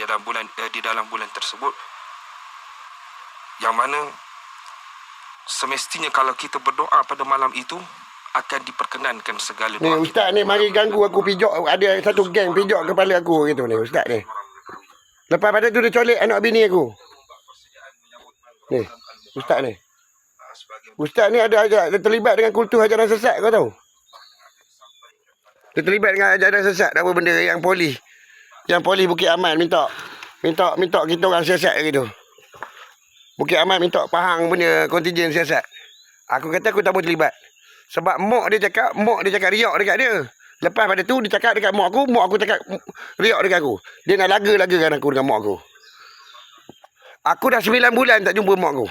di dalam bulan eh, di dalam bulan tersebut yang mana semestinya kalau kita berdoa pada malam itu akan diperkenankan segala Ni doa ustaz ni mari ganggu aku pijak ada satu geng pijak kepala aku gitu ni ustaz ni. Lepas pada tu dia colek anak bini aku. Ni ustaz ni. Ustaz ni ada ada, terlibat dengan kultur ajaran sesat kau tahu? Dia terlibat dengan ajaran sesat apa benda yang poli. Yang poli Bukit Aman minta minta minta kita orang siasat gitu. Bukit Aman minta Pahang punya kontijen siasat. Aku kata aku tak boleh terlibat. Sebab mak dia cakap, mak dia cakap riak dekat dia. Lepas pada tu dia cakap dekat mak aku, mak aku cakap riak dekat aku. Dia nak laga-lagakan aku dengan mak aku. Aku dah 9 bulan tak jumpa mak aku.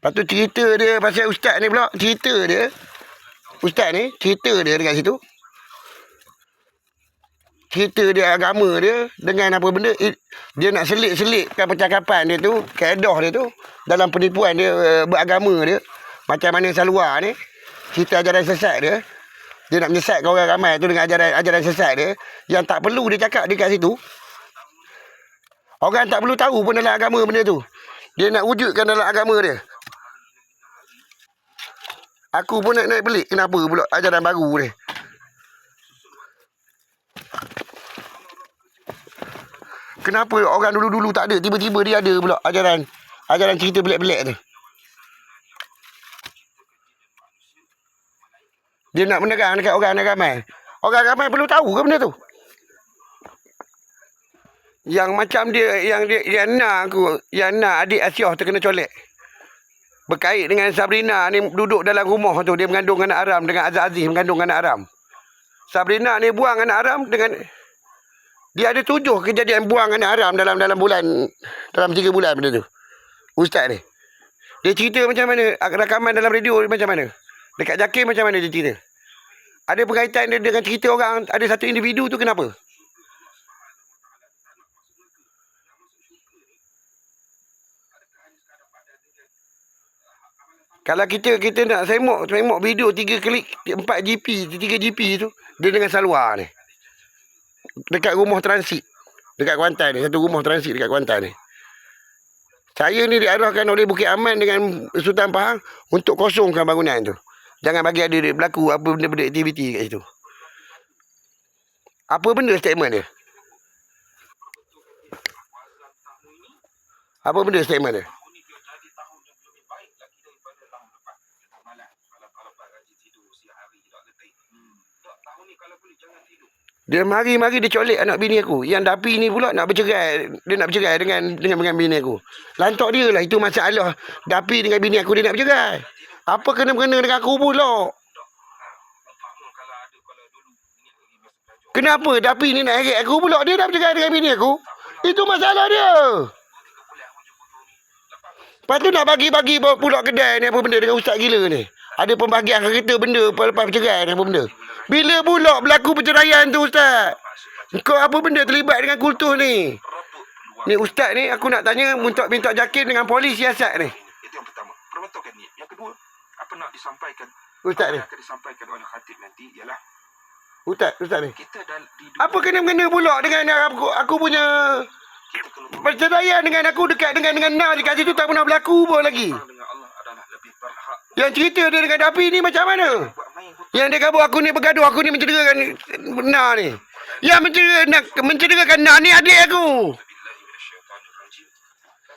Lepas tu cerita dia pasal ustaz ni pula. Cerita dia. Ustaz ni, cerita dia dekat situ. Cerita dia agama dia dengan apa benda. Dia nak selit-selitkan percakapan dia tu. Keedah dia tu. Dalam penipuan dia eh, beragama dia. Macam mana Salwa ni. Cerita ajaran sesat dia. Dia nak menyesatkan orang ramai tu dengan ajaran ajaran sesat dia. Yang tak perlu dia cakap dekat situ. Orang tak perlu tahu pun dalam agama benda tu. Dia nak wujudkan dalam agama dia. Aku pun nak naik pelik kenapa pula ajaran baru ni. Kenapa orang dulu-dulu tak ada tiba-tiba dia ada pula ajaran ajaran cerita pelik-pelik ni. Dia nak menerang dekat orang ramai. Orang ramai perlu tahu ke benda tu? Yang macam dia yang dia yang nak aku yang nak adik Asyah terkena colek. Berkait dengan Sabrina ni duduk dalam rumah tu dia mengandung anak haram dengan Azaz Aziz mengandung anak haram. Sabrina ni buang anak haram dengan dia ada tujuh kejadian buang anak haram dalam dalam bulan dalam tiga bulan benda tu. Ustaz ni. Dia cerita macam mana rakaman dalam radio macam mana? Dekat Jakir macam mana dia cerita? Ada berkaitan dia dengan cerita orang ada satu individu tu kenapa? Kalau kita kita nak semok semok video 3 klik 4 GP 3 GP tu dia dengan Salwa ni. Dekat rumah transit. Dekat Kuantan ni, satu rumah transit dekat Kuantan ni. Saya ni diarahkan oleh Bukit Aman dengan Sultan Pahang untuk kosongkan bangunan tu. Jangan bagi ada berlaku apa benda-benda aktiviti kat situ. Apa benda statement dia? Apa benda statement dia? Dia mari-mari dia colek anak bini aku. Yang Dapi ni pula nak bercerai. Dia nak bercerai dengan dengan, dengan bini aku. Lantak dia lah. Itu masalah. Dapi dengan bini aku dia nak bercerai. Apa kena-kena dengan aku pula? Kenapa Dapi ni nak heret aku pula? Dia nak bercerai dengan bini aku. Itu masalah dia. Lepas tu nak bagi-bagi pula kedai ni apa benda dengan ustaz gila ni. Ada pembagian kereta benda lepas bercerai ni apa benda. Bila pula berlaku perceraian tu ustaz? Kau apa benda terlibat dengan kultur ni? Ni ustaz ni aku nak tanya untuk minta jakin dengan polis siasat ni. itu yang pertama perbetulkan niat yang kedua apa nak disampaikan Ustaz apa ni. yang akan disampaikan oleh khatib nanti ialah Ustaz, ustaz ni. kita di Apa kena-mengena pula dengan aku, aku punya kena perceraian dengan aku dekat dengan dengan Nah dekat situ tak pernah berlaku pun lagi. berperang dengan Allah adalah lebih berhak Yang cerita dia dengan Dapi ni macam mana? Yang dia kabur aku ni bergaduh aku ni mencederakan Nah ni. Yang mencederakan mencederakan Nah ni adik aku.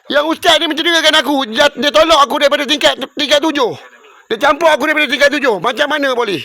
Yang ustaz ni mencederakan aku. Dia, dia tolak aku daripada tingkat tingkat tujuh. Dia campur aku daripada tingkat tujuh. Macam mana boleh?